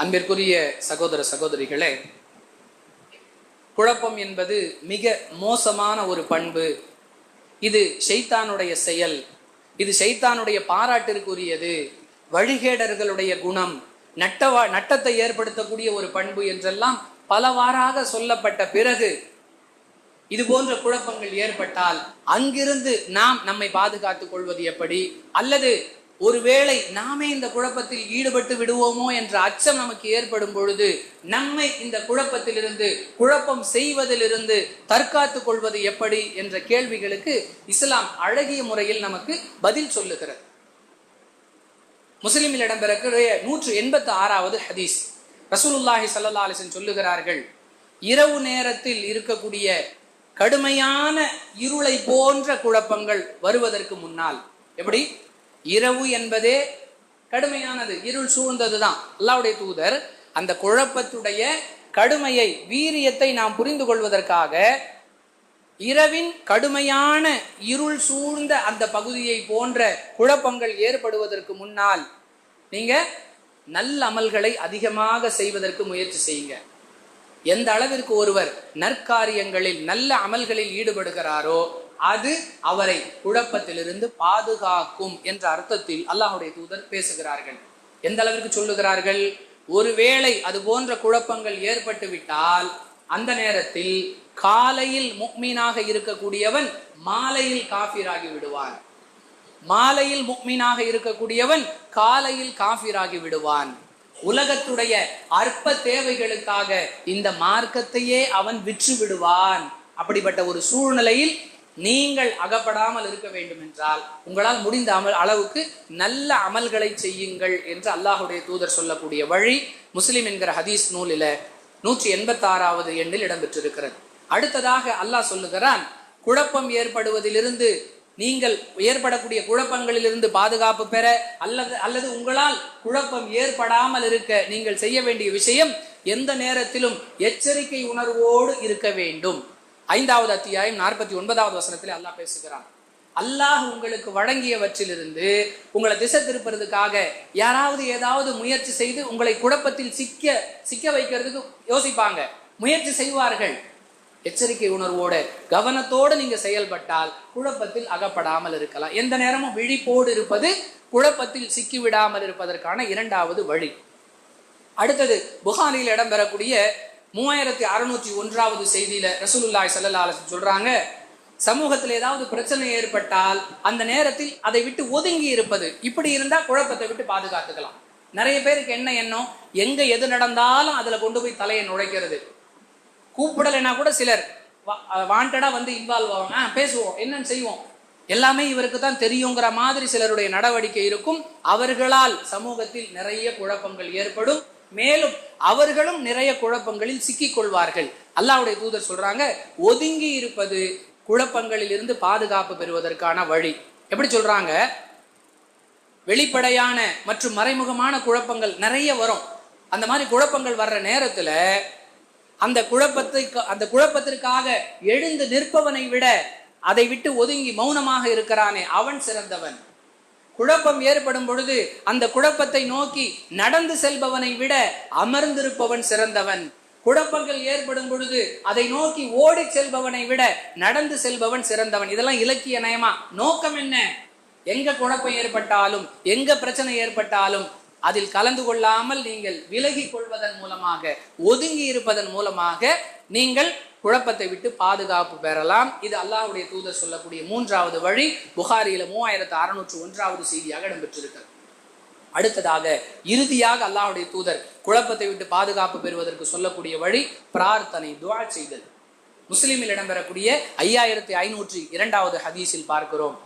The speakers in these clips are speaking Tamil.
அன்பிற்குரிய சகோதர சகோதரிகளே குழப்பம் என்பது மிக மோசமான ஒரு பண்பு. இது ஷைத்தானுடைய செயல். இது ஷைத்தானுடைய பாராட்டிற்குரியது. வழிகேடர்களுடைய குணம் நட்டவா நட்டத்தை ஏற்படுத்தக்கூடிய ஒரு பண்பு என்றெல்லாம் பலவாறாக சொல்லப்பட்ட பிறகு இது போன்ற குழப்பங்கள் ஏற்பட்டால் அங்கிருந்து நாம் நம்மை பாதுகாத்துக் கொள்வது எப்படி? அல்லது ஒருவேளை நாமே இந்த குழப்பத்தில் ஈடுபட்டு விடுவோமோ என்ற அச்சம் நமக்கு ஏற்படும் பொழுது நம்மை இந்த குழப்பத்திலிருந்து குழப்பம் செய்வதிலிருந்து தற்காத்துக் கொள்வது எப்படி என்ற கேள்விகளுக்கு இஸ்லாம் அழகிய முறையில் நமக்கு பதில் சொல்லுகிறது. முஸ்லிமில் இடம்பெறக்கூடிய நூற்று எண்பத்தி ஆறாவது ஹதீஸ். ரசூலுல்லாஹி சல்லா அலிசன் சொல்லுகிறார்கள் இரவு நேரத்தில் இருக்கக்கூடிய கடுமையான இருளை போன்ற குழப்பங்கள் வருவதற்கு முன்னால் எப்படி? இரவு என்பதே கடுமையானது இருள் சூழ்ந்தது தான் அல்லாவுடைய தூதர் அந்த குழப்பத்துடைய கடுமையை வீரியத்தை நாம் புரிந்து கொள்வதற்காக இரவின் கடுமையான இருள் சூழ்ந்த அந்த பகுதியை போன்ற குழப்பங்கள் ஏற்படுவதற்கு முன்னால் நீங்க நல்ல அமல்களை அதிகமாக செய்வதற்கு முயற்சி செய்யுங்க. எந்த அளவிற்கு ஒருவர் நற்காரியங்களில் நல்ல அமல்களில் ஈடுபடுகிறாரோ அது அவரை குழப்பத்திலிருந்து பாதுகாக்கும் என்ற அர்த்தத்தில் அல்லாஹுடைய தூதர் பேசுகிறார்கள். எந்த அளவிற்கு சொல்லுகிறார்கள்? ஒருவேளை அது போன்ற குழப்பங்கள் ஏற்பட்டு விட்டால் அந்த நேரத்தில் காலையில் முக்மீனாக இருக்கக்கூடியவன் மாலையில் காஃபிராகி விடுவான். மாலையில் முக்மீனாக இருக்கக்கூடியவன் காலையில் காஃபிராகி விடுவான். உலகத்துடைய அற்ப தேவைகளுக்காக இந்த மார்க்கத்தையே அவன் விற்று விடுவான். அப்படிப்பட்ட ஒரு சூழ்நிலையில் நீங்கள் அகப்படாமல் இருக்க வேண்டும் என்றால் உங்களால் முடிந்த அமல் அளவுக்கு நல்ல அமல்களை செய்யுங்கள் என்று அல்லாஹுடைய தூதர் சொல்லக்கூடிய வழி முஸ்லிம் என்கிற ஹதீஸ் நூலில நூற்றி எண்பத்தாறாவது எண்ணில் இடம்பெற்றிருக்கிறது. அடுத்ததாக அல்லாஹ் சொல்லுகிறான் குழப்பம் ஏற்படுவதிலிருந்து நீங்கள் ஏற்படக்கூடிய குழப்பங்களிலிருந்து பாதுகாப்பு பெற அல்லது அல்லது உங்களால் குழப்பம் ஏற்படாமல் இருக்க நீங்கள் செய்ய வேண்டிய விஷயம் எந்த நேரத்திலும் எச்சரிக்கை உணர்வோடு இருக்க வேண்டும். ஐந்தாவது அத்தியாயம் நாற்பத்தி ஒன்பதாவது வசனத்தில் அல்லாஹ் பேசுகிறான். அல்லாஹ் உங்களுக்கு வழங்கியவற்றிலிருந்து உங்களை திசை திருப்புறதுக்காக யாராவது ஏதாவது முயற்சி செய்து உங்களை குழப்பத்தில் சிக்க சிக்க வைக்கிறதுக்கு யோசிப்பாங்க. முயற்சி செய்வார்கள். எச்சரிக்கை உணர்வோட கவனத்தோடு நீங்க செயல்பட்டால் குழப்பத்தில் அகப்படாமல் இருக்கலாம். எந்த நேரமும் விழிப்போடு இருப்பது குழப்பத்தில் சிக்கி விடாமல் இருப்பதற்கான இரண்டாவது வழி. அடுத்தது புகாரில் இடம்பெறக்கூடிய மூவாயிரத்தி அறுநூற்றி ஒன்றாவது செய்தியில ரசூலுல்லாய் சல்லா சொல்றாங்க சமூகத்தில் ஏதாவது பிரச்சனை ஏற்பட்டால் அந்த நேரத்தில் அதை விட்டு ஒதுங்கி இருப்பது. இப்படி இருந்தா குழப்பத்தை விட்டு பாதுகாத்துக்கலாம். நிறைய பேருக்கு என்ன எண்ணம்? எங்க எது நடந்தாலும் அதுல கொண்டு போய் தலையை நுழைக்கிறது. கூப்பிடலைன்னா கூட சிலர் வாண்டடா வந்து இன்வால்வ் ஆகும் ஆ பேசுவோம் என்னன்னு செய்வோம். எல்லாமே இவருக்கு தான் தெரியுங்கிற மாதிரி சிலருடைய நடவடிக்கை இருக்கும். அவர்களால் சமூகத்தில் நிறைய குழப்பங்கள் ஏற்படும். மேலும் அவர்களும் நிறைய குழப்பங்களில் சிக்கிக் கொள்வார்கள் அல்லாவுடைய தூதர் சொல்றாங்க ஒதுங்கி இருப்பது குழப்பங்களில் இருந்து பாதுகாப்பு பெறுவதற்கான வழி. எப்படி சொல்றாங்க? வெளிப்படையான மற்றும் மறைமுகமான குழப்பங்கள் நிறைய வரும். அந்த மாதிரி குழப்பங்கள் வர்ற நேரத்துல அந்த குழப்பத்தை அந்த குழப்பத்திற்காக எழுந்து நிற்பவனை விட அதை விட்டு ஒதுங்கி மௌனமாக இருக்கிறானே அவன் சிறந்தவன். குழப்பம் ஏற்படும் பொழுது அந்த குழப்பத்தை நோக்கி நடந்து செல்பவனை விட அமர்ந்திருப்பவன் சிறந்தவன். குழப்பங்கள் ஏற்படும் பொழுது அதை நோக்கி ஓடி செல்பவனை விட நடந்து செல்பவன் சிறந்தவன். இதெல்லாம் இலக்கிய நயமா? நோக்கம் என்ன? எங்க குழப்பம் ஏற்பட்டாலும் எங்க பிரச்சனை ஏற்பட்டாலும் அதில் கலந்து கொள்ளாமல் நீங்கள் விலகி கொள்வதன் மூலமாக ஒதுங்கி இருப்பதன் மூலமாக நீங்கள் குழப்பத்தை விட்டு பாதுகாப்பு பெறலாம். இது அல்லாஹுடைய தூதர் சொல்லக்கூடிய மூன்றாவது வழி. புகாரியில மூவாயிரத்து அறுநூற்று ஒன்றாவது செய்தியாக இடம்பெற்றிருக்கிறது. அடுத்ததாக இறுதியாக அல்லாஹுடைய தூதர் குழப்பத்தை விட்டு பாதுகாப்பு பெறுவதற்கு சொல்லக்கூடிய வழி பிரார்த்தனை துவா செய்தல். முஸ்லிமில் இடம்பெறக்கூடிய ஐயாயிரத்தி ஐநூற்றி இரண்டாவது ஹதீஸில் பார்க்கிறோம்.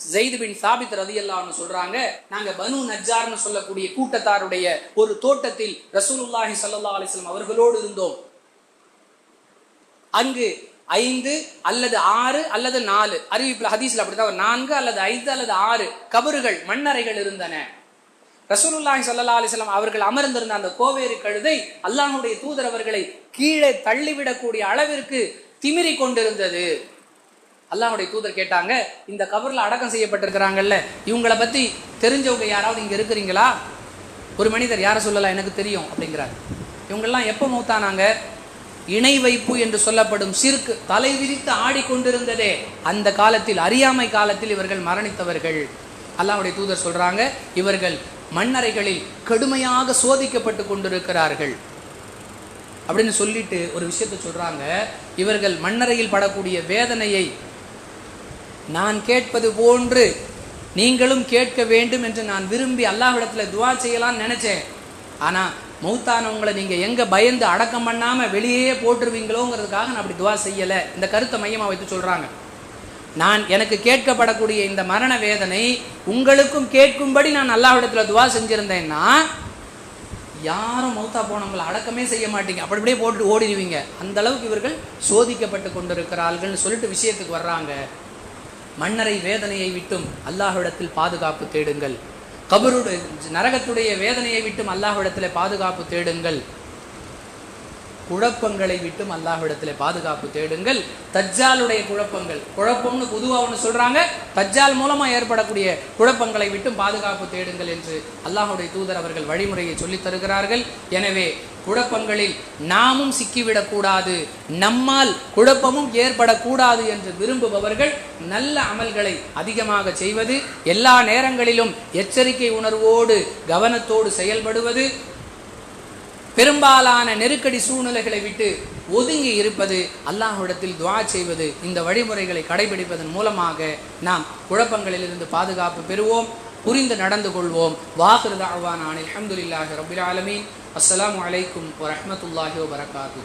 ஜெயிது பின் சாபித் ரதி அல்லான்னு சொல்றாங்க நாங்க பனு நஜார்னு சொல்லக்கூடிய கூட்டத்தாருடைய ஒரு தோட்டத்தில் ரசூலுல்லாஹி சல்லா அலிஸ்லாம் அவர்களோடு இருந்தோம். அங்கு ஐந்து அல்லது ஆறு அல்லது நாலு. அறிவிப்பில் ஹதீஸ்ல அப்படிதான் நான்கு அல்லது ஐந்து அல்லது ஆறு கபறுகள் மண்ணறைகள் இருந்தன. ரசூலுல்லாஹி சல்லா அலிஸ்லாம் அவர்கள் அமர்ந்திருந்த அந்த கோவேறு கழுதை அல்லாஹுடைய தூதர் அவர்களை கீழே தள்ளிவிடக்கூடிய அளவிற்கு திமிரி கொண்டிருந்தது. அல்லாஹுடைய தூதர் கேட்டாங்க இந்த கபரில் அடக்கம் செய்யப்பட்டிருக்கிறாங்கல்ல இவங்களை பத்தி தெரிஞ்சவங்க யாராவது இங்க இருக்கிறீங்களா? ஒரு மனிதர் யாரை சொல்லலாம் எனக்கு தெரியும் அப்படிங்கிறார். இவங்கெல்லாம் எப்போ மூத்தானாங்க? இணை வைப்பு என்று சொல்லப்படும் சிறுக்கு தலை விரித்து ஆடிக்கொண்டிருந்ததே அந்த காலத்தில் அறியாமை காலத்தில் இவர்கள் மரணித்தவர்கள். அல்லாவுடைய தூதர் சொல்றாங்க இவர்கள் மண்ணறைகளில் கடுமையாக சோதிக்கப்பட்டு கொண்டிருக்கிறார்கள். அப்படின்னு சொல்லிட்டு ஒரு விஷயத்தை சொல்றாங்க இவர்கள் மண்ணறையில் படக்கூடிய வேதனையை நான் கேட்பது போன்று நீங்களும் கேட்க வேண்டும் என்று நான் விரும்பி அல்லாஹ்விடத்துல துவா செய்யலாம்னு நினைச்சேன். ஆனால் மௌத்தானவங்களை நீங்கள் எங்கே பயந்து அடக்கம் பண்ணாமல் வெளியே போட்டுருவீங்களோங்கிறதுக்காக நான் அப்படி துவா செய்யலை. இந்த கருத்தை மையமாக வைத்து சொல்கிறாங்க நான் எனக்கு கேட்கப்படக்கூடிய இந்த மரண வேதனை உங்களுக்கும் கேட்கும்படி நான் அல்லாஹ்விடத்துல துவா செஞ்சிருந்தேன்னா யாரும் மௌத்தா போனவங்களை அடக்கமே செய்ய மாட்டீங்க. அப்படி அப்படியே போட்டு ஓடிடுவீங்க. அந்த அளவுக்கு இவர்கள் சோதிக்கப்பட்டு கொண்டிருக்கிறார்கள்னு சொல்லிட்டு விஷயத்துக்கு வர்றாங்க. மன்னரை வேதனையை விட்டும் அல்லாஹ்விடத்தில் பாதுகாப்பு தேடுங்கள். கபருடைய நரகத்துடைய வேதனையை விட்டும் அல்லாஹ்விடத்தில் பாதுகாப்பு தேடுங்கள். குழப்பங்களை விட்டும் அல்லாஹ்விடத்தில் பாதுகாப்பு தேடுங்கள். தஜ்ஜாலுடைய குழப்பங்கள். குழப்பம்னு பொதுவாக ஒன்று சொல்றாங்க. தஜ்ஜால் மூலமா ஏற்படக்கூடிய குழப்பங்களை விட்டும் பாதுகாப்பு தேடுங்கள் என்று அல்லாஹுடைய தூதர் அவர்கள் வழிமுறையை சொல்லித் தருகிறார்கள். எனவே குழப்பங்களில் நாமும் சிக்கிவிடக்கூடாது. நம்மால் குழப்பமும் ஏற்படக்கூடாது என்று விரும்புபவர்கள் நல்ல அமல்களை அதிகமாக செய்வது எல்லா நேரங்களிலும் எச்சரிக்கை உணர்வோடு கவனத்தோடு செயல்படுவது பெரும்பாலான நெருக்கடி சூழ்நிலைகளை விட்டு ஒதுங்கி இருப்பது அல்லாஹ்விடத்தில் துவா செய்வது இந்த வழிமுறைகளை கடைபிடிப்பதன் மூலமாக நாம் குழப்பங்களிலிருந்து பாதுகாப்பு பெறுவோம் புரிந்து நடந்து கொள்வோம். வாஹிரு தாழ்வான் அல்ஹம்துலில்லாஹி ரபுல் ஆலமீன். அஸ்லாம் அலைக்கும் வரமத்துல்லாஹி வரகாத்து